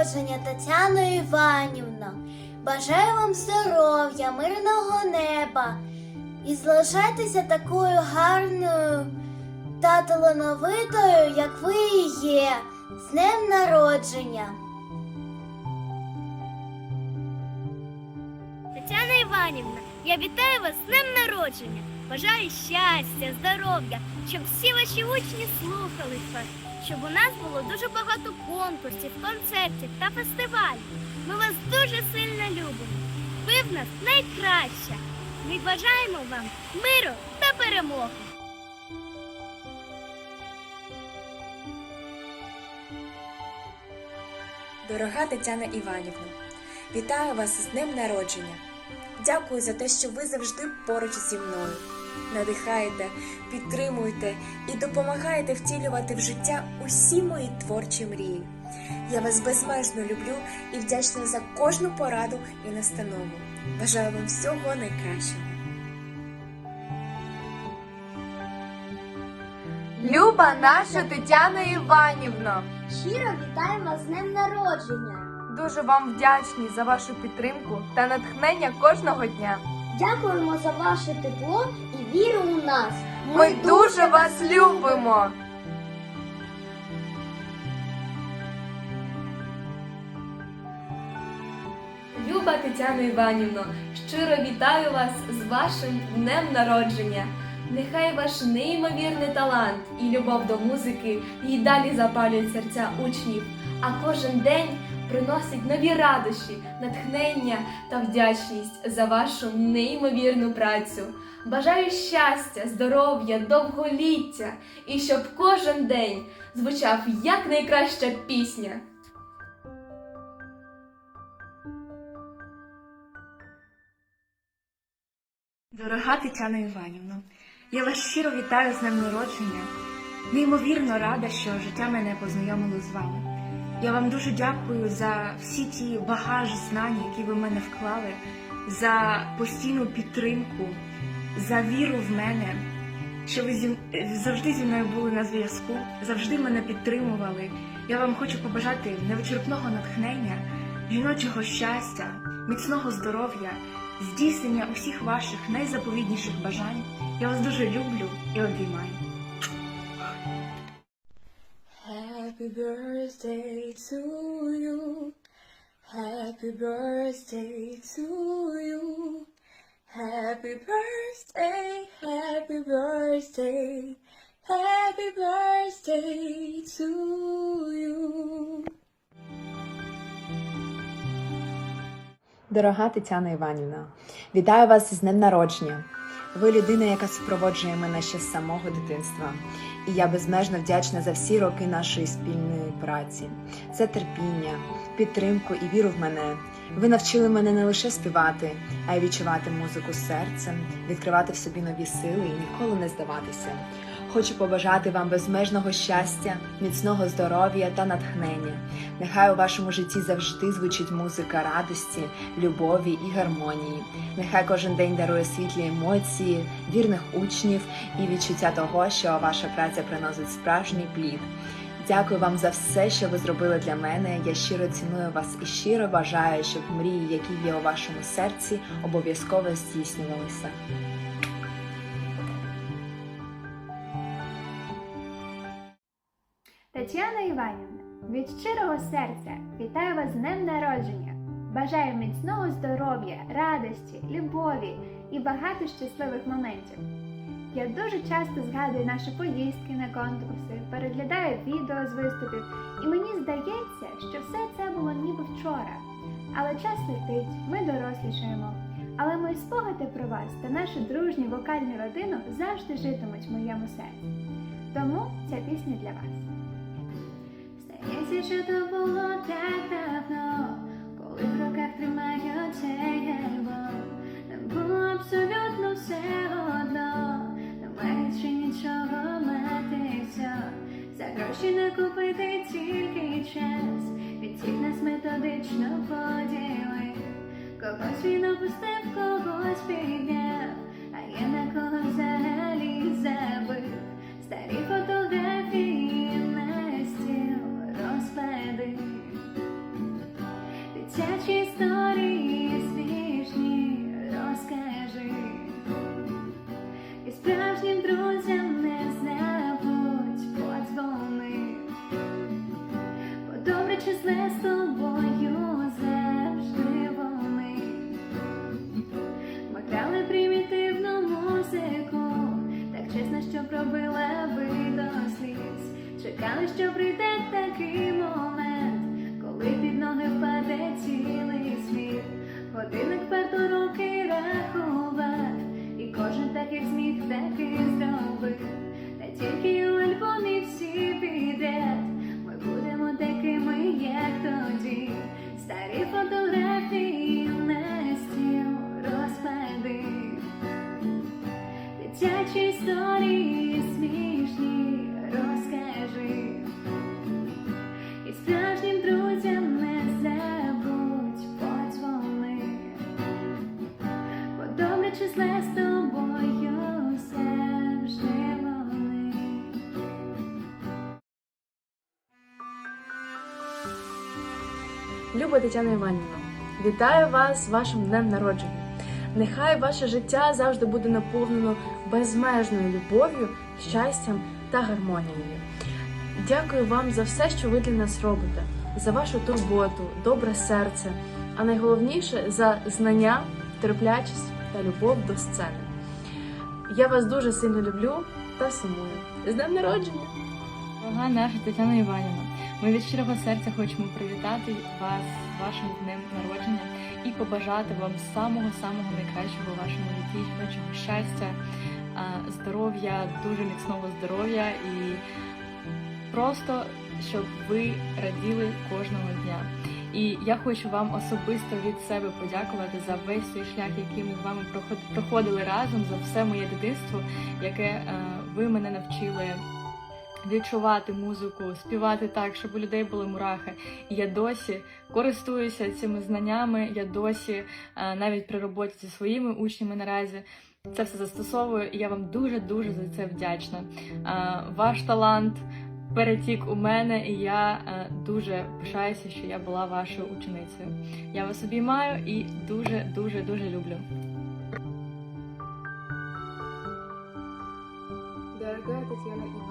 народження, Тетяно Іванівно. Бажаю вам здоров'я, мирного неба і залишайтеся такою гарною та талановитою, як ви і є. З днем народження! Тетяна Іванівна, я вітаю вас з днем народження. Бажаю щастя, здоров'я, щоб всі ваші учні слухались вас, щоб у нас було дуже багато конкурсів, концертів та фестивалів. Ми вас дуже сильно любимо. Ви в нас найкраща. Ми бажаємо вам миру та перемоги. Дорога Тетяна Іванівна, вітаю вас з днем народження. Дякую за те, що ви завжди поруч зі мною. Надихаєте, підтримуєте і допомагаєте втілювати в життя усі мої творчі мрії. Я вас безмежно люблю і вдячна за кожну пораду і настанову. Бажаю вам всього найкращого. Люба наша Тетяна Іванівна, Щиро вітаю вас з днем народження! дуже вам вдячні за вашу підтримку та натхнення кожного дня. Дякуємо за ваше тепло і віру у нас. Ми дуже вас любимо. Люба Тетяно Іванівно, щиро вітаю вас з вашим днем народження. Нехай ваш неймовірний талант і любов до музики і далі запалюють серця учнів, а кожен день приносить нові радощі, натхнення та вдячність за вашу неймовірну працю. Бажаю щастя, здоров'я, довголіття і щоб кожен день звучав як найкраща пісня. Дорога Тетяна Іванівна, я вас щиро вітаю з днем народження. Неймовірно рада, що життя мене познайомило з вами. Я вам дуже дякую за всі ті багажі знань, які ви в мене вклали, за постійну підтримку, за віру в мене, що ви зі, завжди зі мною були на зв'язку, завжди мене підтримували. Я вам хочу побажати невичерпного натхнення, жіночого щастя, міцного здоров'я здійснення усіх ваших найзаповідніших бажань. Я вас дуже люблю і обіймаю. Happy birthday to you. Happy birthday to you. Happy birthday, happy birthday, happy birthday to you. Дорога Тетяна Іванівна, вітаю вас з днем народження. Ви людина, яка супроводжує мене ще з самого дитинства. І я безмежно вдячна за всі роки нашої спільної праці, за терпіння, підтримку і віру в мене. Ви навчили мене не лише співати, а й відчувати музику серцем, відкривати в собі нові сили і ніколи не здаватися. Хочу побажати вам безмежного щастя, міцного здоров'я та натхнення. Нехай у вашому житті завжди звучить музика радості, любові і гармонії. Нехай кожен день дарує світлі емоції, вірних учнів і відчуття того, що ваша праця приносить справжній плід. Дякую вам за все, що ви зробили для мене. Я щиро ціную вас і щиро бажаю, щоб мрії, які є у вашому серці, обов'язково здійснювалися. Іванівна, від щирого серця вітаю вас з днем народження. Бажаю міцного здоров'я, радості, любові і багато щасливих моментів. Я дуже часто згадую наші поїздки на конкурси, переглядаю відео з виступів, і мені здається, що все це було ніби вчора. Але час летить, ми дорослішаємо. Але мої спогади про вас та нашу дружню вокальну родину завжди житимуть в моєму серці. Тому ця пісня для вас. Здається, що то було так давно, коли в руках тримаю цей альбом. там було абсолютно все кожен так як зміг, Люба Тетяна Іванівна, вітаю вас з вашим днем народження. Нехай ваше життя завжди буде наповнено безмежною любов'ю, щастям та гармонією. Дякую вам за все, що ви для нас робите, за вашу турботу, добре серце, а найголовніше за знання, терплячість та любов до сцени. Я вас дуже сильно люблю та сумую. З днем народження! Дорога наша Тетяна Іванівна, ми від щирого серця хочемо привітати вас з вашим днем народження і побажати вам самого-самого найкращого у вашому житті, жіночого щастя, здоров'я, дуже міцного здоров'я і просто щоб ви раділи кожного дня. І я хочу вам особисто від себе подякувати за весь цей шлях, який ми з вами проход- проходили разом, за все моє дитинство, яке ви мене навчили відчувати музику, співати так, щоб у людей були мурахи. І я досі користуюся цими знаннями. Я досі е, навіть при роботі зі своїми учнями наразі. Це все застосовую, і я вам дуже дуже за це вдячна. Е, Ваш талант перетік у мене, і я е, дуже пишаюся, що я була вашою ученицею. Я вас обіймаю і дуже дуже дуже люблю. Дорогая Татьяна Ивановна,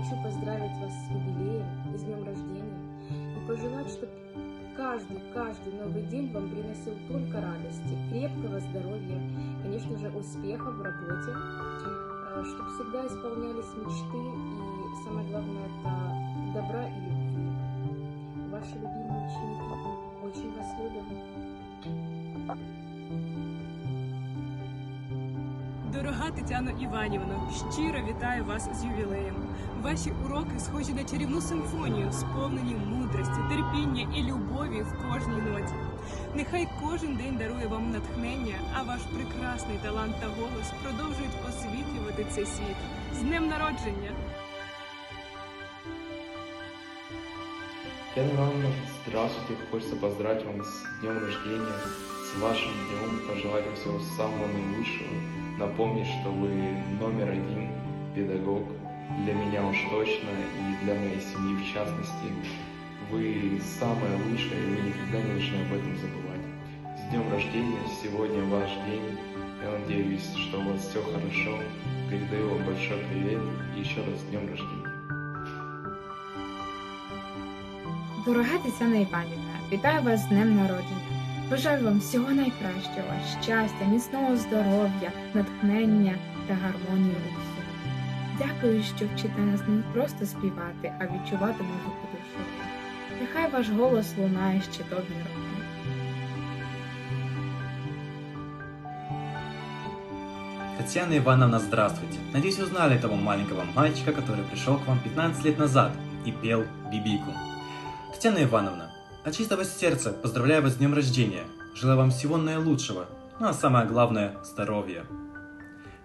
хочу поздравить вас с юбилеем и с днем рождения и пожелать, чтобы каждый, каждый новый день вам приносил только радости, крепкого здоровья, конечно же, успехов в работе, чтобы всегда исполнялись мечты и, самое главное, это добра и любви. Ваши любимые ученики очень вас любят. Дорога Тетяно Іванівно, щиро вітаю вас з ювілеєм. Ваші уроки схожі на чарівну симфонію, сповнені мудрості, терпіння і любові в кожній ноті. Нехай кожен день дарує вам натхнення, а ваш прекрасний талант та голос продовжують освітлювати цей світ. З днем народження! Татьяна Ивановна, здравствуйте. Хочется поздравить вам с днем рождения, с вашим днем, пожелать вам всего самого наилучшего. Напомнить, что вы номер один педагог для меня уж точно и для моей семьи в частности. Вы самое лучшее, и вы никогда не должны об этом забывать. С днем рождения, сегодня ваш день. Я надеюсь, что у вас все хорошо. Передаю вам большой привет и еще раз с днем рождения. Дорога Тетяна Іванівна, вітаю вас з днем народження. Бажаю вам всього найкращого, щастя, міцного здоров'я, натхнення та гармонії у всьому. Дякую, що вчите нас не просто співати, а відчувати музику душою. Нехай ваш голос лунає ще довгі роки. Татьяна Ивановна, здравствуйте. Надеюсь, узнали того маленького мальчика, который пришел к вам 15 лет назад и пел Бибику. Татьяна Ивановна, от чистого сердца поздравляю вас с днем рождения. Желаю вам всего наилучшего, ну а самое главное – здоровья.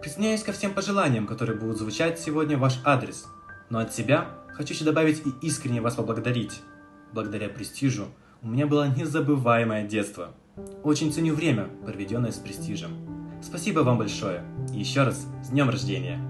Присоединяюсь ко всем пожеланиям, которые будут звучать сегодня в ваш адрес. Но от себя хочу еще добавить и искренне вас поблагодарить. Благодаря престижу у меня было незабываемое детство. Очень ценю время, проведенное с престижем. Спасибо вам большое. И еще раз с днем рождения.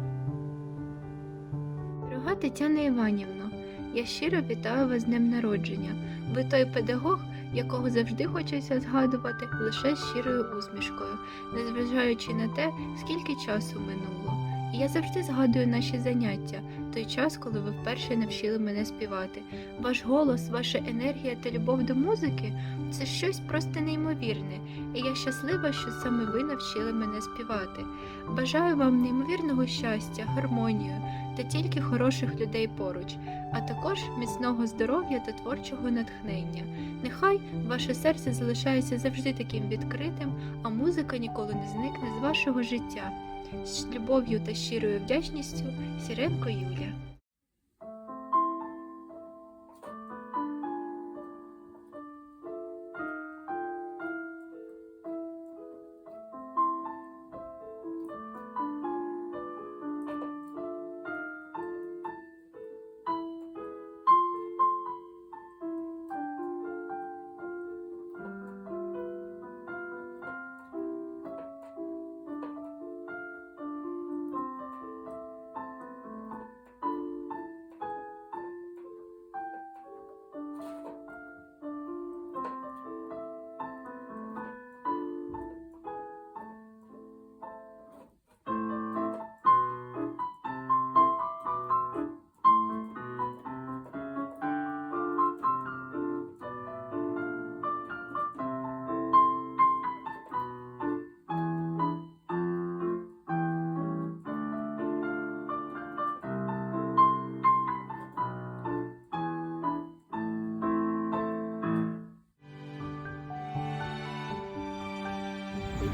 Дорога Тетяна Іванівна, я щиро вітаю вас з днем народження. Ви той педагог, якого завжди хочеться згадувати лише щирою усмішкою, незважаючи на те, скільки часу минуло. І я завжди згадую наші заняття, той час, коли ви вперше навчили мене співати. Ваш голос, ваша енергія та любов до музики це щось просто неймовірне, і я щаслива, що саме ви навчили мене співати. Бажаю вам неймовірного щастя, гармонію та тільки хороших людей поруч, а також міцного здоров'я та творчого натхнення. Нехай ваше серце залишається завжди таким відкритим, а музика ніколи не зникне з вашого життя. З любов'ю та щирою вдячністю Сіренко Юля.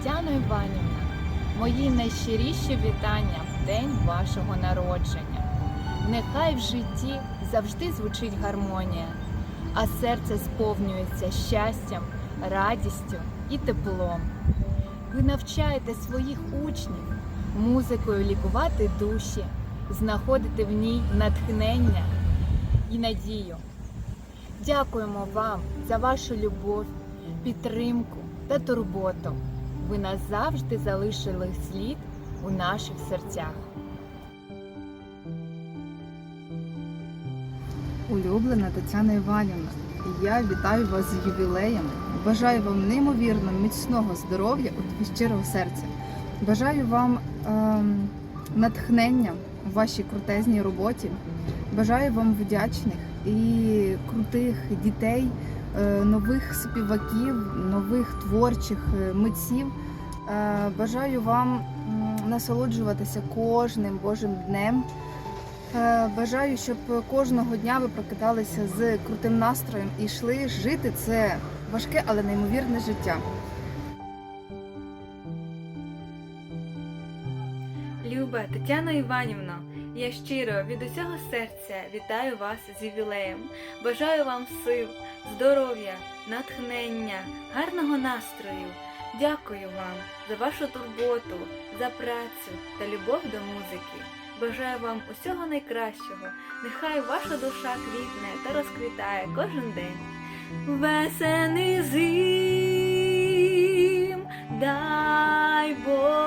Тетяно Іванівна, мої найщиріші вітання в день вашого народження. Нехай в житті завжди звучить гармонія, а серце сповнюється щастям, радістю і теплом. Ви навчаєте своїх учнів музикою лікувати душі, знаходити в ній натхнення і надію. Дякуємо вам за вашу любов, підтримку та турботу. Ви назавжди залишили слід у наших серцях. Улюблена Тетяна Іванівна, я вітаю вас з ювілеєм. Бажаю вам неймовірно міцного здоров'я від щирого серця. Бажаю вам ем, натхнення у вашій крутезній роботі. Бажаю вам вдячних і крутих дітей, нових співаків, нових творчих е, митців. Е, Бажаю вам насолоджуватися кожним Божим днем. Е, Бажаю, щоб кожного дня ви прокидалися з крутим настроєм і йшли жити це важке, але неймовірне життя. Люба Тетяно Іванівно, я щиро від усього серця вітаю вас з ювілеєм. Бажаю вам сил, здоров'я, натхнення, гарного настрою. Дякую вам за вашу турботу, за працю та любов до музики. Бажаю вам усього найкращого. Нехай ваша душа квітне та розквітає кожен день. Весени зим, дай Бог